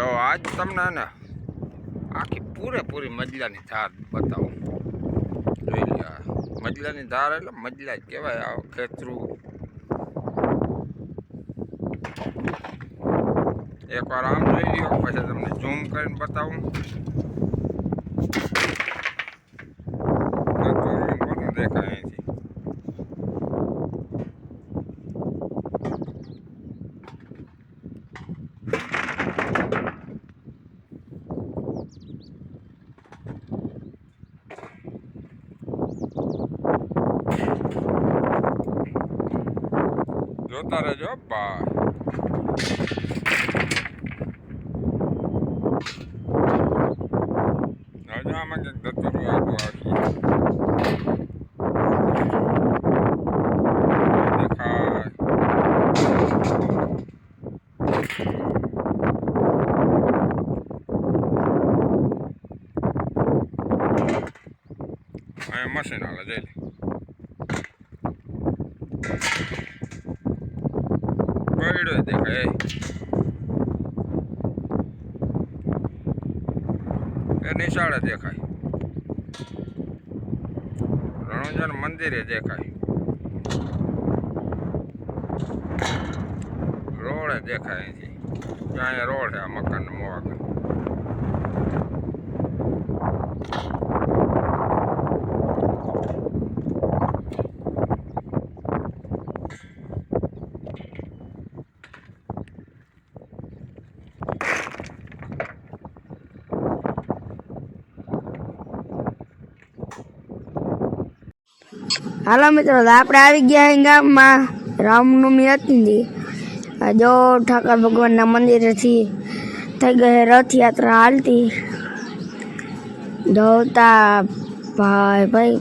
જો, આજ તમને ને આખી પૂરેપૂરી મજલાની ધાર બતાવું. જોઈ લે મજલાની ધાર એટલે મજલા જ કહેવાય આ ખેતરું. એકવાર આમ જોઈ લ્યો, પછી તમને ઝૂમ કરીને બતાવું. દેખાય અહીંથી જોતા રહેજો બાય. હજુ આમાં કંઈક રહ્યું આટલું આવશે. અહીંયા મશીન હાલે જઈ લે પડ્યો દેખાય એ નિશાળે દેખાય. રણોજન મંદિરે દેખાય. રોડે દેખાય અહીંથી. જો રોડ છે આ મકાન મોવાગર હાલો મિત્રો, તો આપણે આવી ગયા અહીં ગામમાં. રામનવમી હતી. ને આ જો ઠાકર ભગવાનના મંદિરેથી થઈ ગઈ રથયાત્રા હાલતી. જોતા ભાઈ ભાઈ.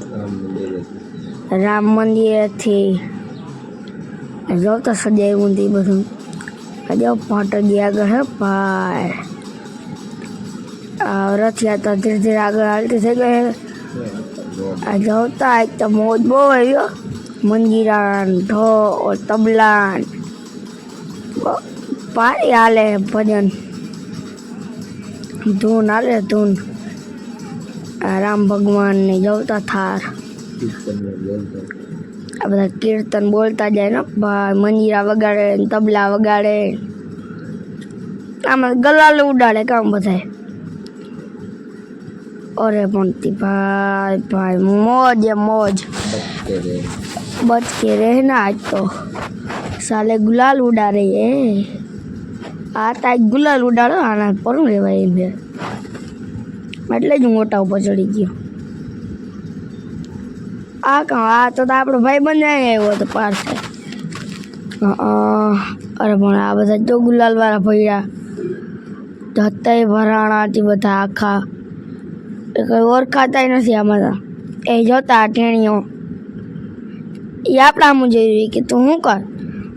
રામ મંદિરેથી જોતા સજાવ્યું હતી બધું. જો ફાટકી આગળ હે ભાઈ. આ રથયાત્રા ધીરે ધીરે આગળ હાલતી થઈ ગઈ એક તો મોજ બહુ આવ્યો મંજીરાન ઢોલ, તબલાન. પારી હાલે ભજન. ધૂન હાલે ધૂન. રામ ભગવાનને જોતા થાર. આ બધા કીર્તન બોલતા જાય ને, ભાઈ મંજીરા વગાડે તબલા વગાડે. આમાં ગલાલ ઉડાડે કામ બધાય. અરે મોન્તીભાઈ ભાઈ મોજ એ મોજ. બચ કે રહેના આજ તો. સાલે ગુલાલ ઉડાડે એ. આ તા ગુલાલ ઉડાડો, આના પર હું રહેવાય એમ એટલે જ હું મોટા ઉપર ચડી ગયો. આ કહો આ તો આપણો ભાઈ બંધાઈ આવ્યો હતો પાર્થે. અરે પણ આ બધા જો ગુલાલવાળા ભૈયા. હતા ભરાણાથી બધા આખા એ કંઈ ઓળખાતાય નથી આમાં તો. એ જોતા ટેણીઓ. એ આપણા આમ જોઈ રહી કે તું શું કર?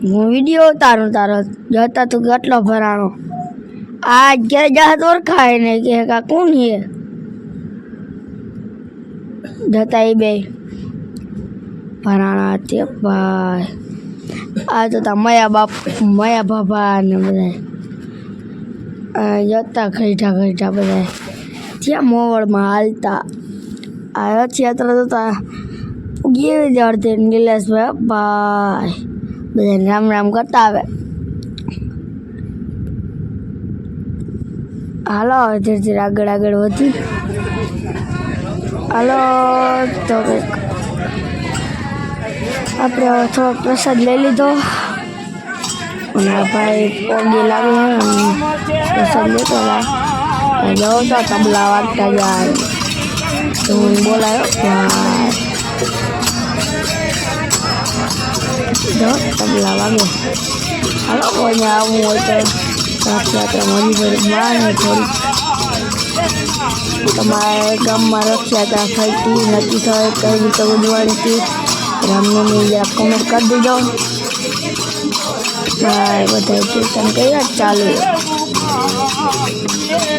હું વીડિયો ઉતારું તારો. જતા તું કેટલો ભરાણો. આ ઘેર જહાજ ઓળખાય ને કે કા કોણ છે જતા એ બે. ભરાણા તે ભાઈ. આ તો તા મયા બાપ, મયા બાપા ને બધા આ જતા ખરીઠા ખરીઠા બધા ત્યાં મોવળમાં હાલતા. આ રથયાત્રા તો તા ગીર જડતે નિલેશભાઈ ભાઈ, બધાને રામ રામ કરતા આવે. હાલો, હવે ધીરે ધીરે આગળ આગળ વધી. હાલો, તો આપણે થોડોક પ્રસાદ લઈ લીધો. અને ભાઈ પગે લાગે પ્રસાદ લેતો જવો તો તબલા વાગતા જાય તો બોલાયો જો તબલા વાગે હાલો કોઈને આવવું હોય તો રથયાત્રા મળી જાય બહાર થોડી તમારે ગામમાં ત્યાં હતી નથી થઈ કઈ રીતે ઉજવણી રામનવમી જરા કમેન્ટ કરી દીધો બધા કીર્તન કર્યા ચાલુ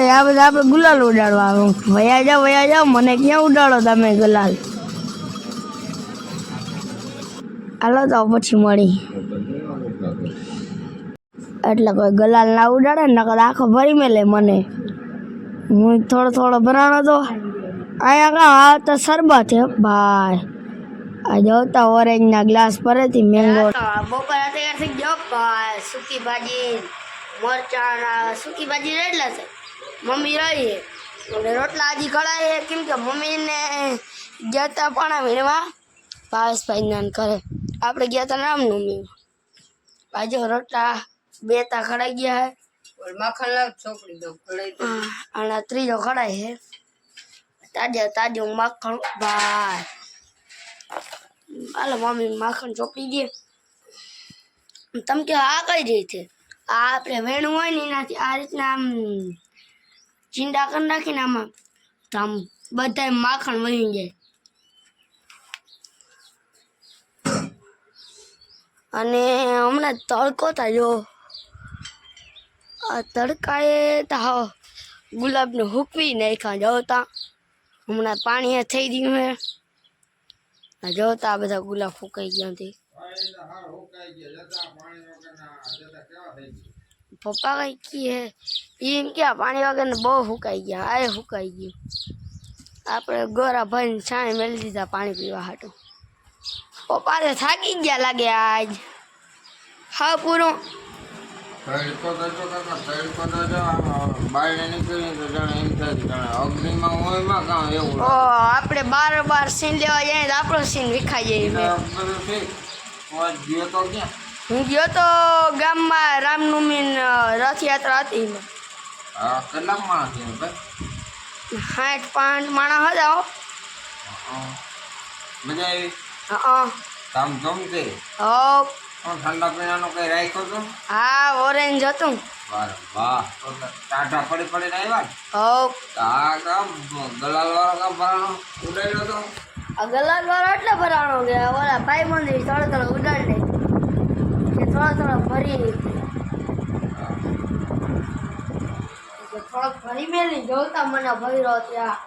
એ આ બધા આપણે ગુલાલ ઉડાડવા વયા જાઓ વયા જાઓ, મને ક્યાં ઉડાડો તમે ગુલાલ? હાલો તો પછી મળી. એટલે કોઈ ગલાલ ના ઉડાડે ને નકર આખો ભરી મેલે મને. હું થોડો થોડો ભરાણો તો અહીંયા કાં તો શરબત છે ભાઈ આ જોતા ઓરેન્જના ગ્લાસ પરેથી મેંગો બપોર તૈયાર થઈ સૂકી ભાજી મરચાના સૂકી ભાજી રેડલા છે. મમ્મી રહી એટલે રોટલા હજી છે. કેમ કે મમ્મીને ગયા હતા પણ વીણવા ભાવેશભાઈ નાન કરે આપણે ગયા હતા મમ્મી બાજુ રોટલા બે તા ખડાઈ ગયા હે માખણ લાવ ચોપડી દો કઢાઈ અને ત્રીજો કઢાઈ છે. તાજે તાજો માખણ ભાઈ. હાલો મમ્મી માખણ ચોપડી દે. તમે કે આ કઈ રીતે? આ આપણે વેણું હોય ને એનાથી આ રીતના આમ ચીંડા કરી નાખીને આમાં. તો બધા માખણ વહી જાય. અને હમણાં તડકો થાય જો. આ તડકાએ તો ગુલાબને હૂકવી નાખ્યા જોતા હમણાં પાણી થઈ ગયું હે. જોતા બધા ગુલાબ ફૂંકાઈ ગયા હતી પપ્પા કઈ કી હે ઈ એમ કે આ પાણી વગર બહુ ફૂકાઈ ગયા આ ફૂકાઈ ગયું આપણે ગોરા ભાઈને છાણે મેળી દીધા પાણી પીવા હાટું પપ્પા તો થાકી ગયા લાગે આજ હા પૂરું તડકો તો જો કાકા તડકો તો જો આમ બાયણે નીકળીએ તો જાણે એમ થાય કે જાણે અગ્નિમાં હોયમાં કાં એવું ઓ આપણે બાર બાર સીન લેવા જઈએ તો આપણો સીન વિખાઈ જાય હું ગયો તો હું ગામમાં રામનવમી રથયાત્રા હતી હા કેટલાક માણસ છે ભાઈ? સાઠ પાંચ માણસ હતા હો. હં. મજા આવી હં. કામ જમતી હો. પણ ઠંડા પીણાનો કઈ રાખ્યો તો હા ઓરેન્જ હતું. વાહ ટાટા પડી પડીને આવ્યા હો. આ કામ ગલાલ વાળો કામ ભરાણો ઉડાડ્યો તો? ગલાલ વાળો એટલે ભરાણો કે ઓલા ભાઈ મંદિર ત્રણ ત્રણ ઉડાડી થોડો થોડો ભરી. કે થોડોક ભરી મેલી. જોતા મને ભર્યો ત્યાં.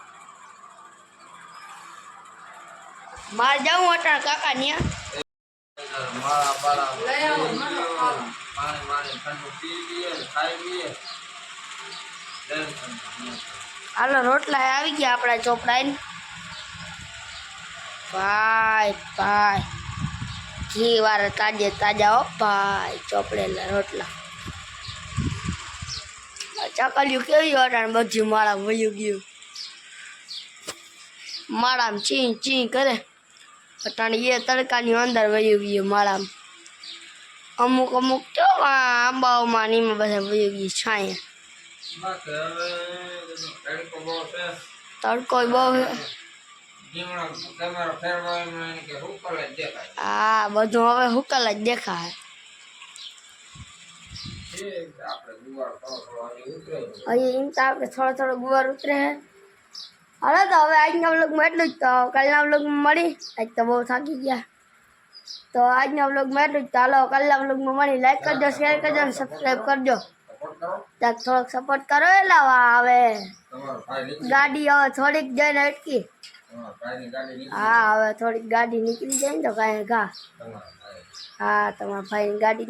મારે જાઉં અટાણ કાકા ન્યા. મારા બારા લઈ આવો, મને પાણી પાણી ઠંડુ પી લઈએ ખાઈ લઈએ. હાલો રોટલા આવી ગયા આપણા ચોપડા ભાઈ ભાઈ ઘી વાળા તાજે તાજા હો. ભાઈ ચોપડેલા રોટલા. આ ચકલિયું કેવી અટાણ બધી માળા વયું ગયું. માળામાં ચી ચી કરે. અટાણ એ તડકાની અંદર વયું ગયું માળામાં. અમુક અમુક તો આ આંબાઓમાં ને એમાં બધા વયું ગયું છાંયા. બાકી હવે તડકો બહુ છે. હું કરે દેખાય. હા બધું હવે હુકલ જ દેખાય. ઠીક છે, આપણે ગુવાર થોડો થોડો હજી ઉતરે છે. હજી એમ તો આપણે થોડો થોડો ગુવાર ઉતરે છે. હાલો તો હવે આજના વ્લોગમાં એટલું જ તો. કાલના વ્લોગમાં મળી. આજ તો બહુ થાકી ગયા. તો આજના વ્લોગમાં એટલું જ તો. હાલો કાલના વ્લોગમાં મળી. લાઈક કરજો શેર કરજો અને સબસ્ક્રાઈબ કરજો. સપોર્ટ કરો. ત્યાં થોડોક સપોર્ટ કરો એટલે હવે તમારો ભાઈ નીકળી ગાડી હવે થોડીક જઈને અટકી. હા હવે થોડીક ગાડી નીકળી જાય ને તો કાંઈ ઘા. હા તમારા ભાઈની ગાડી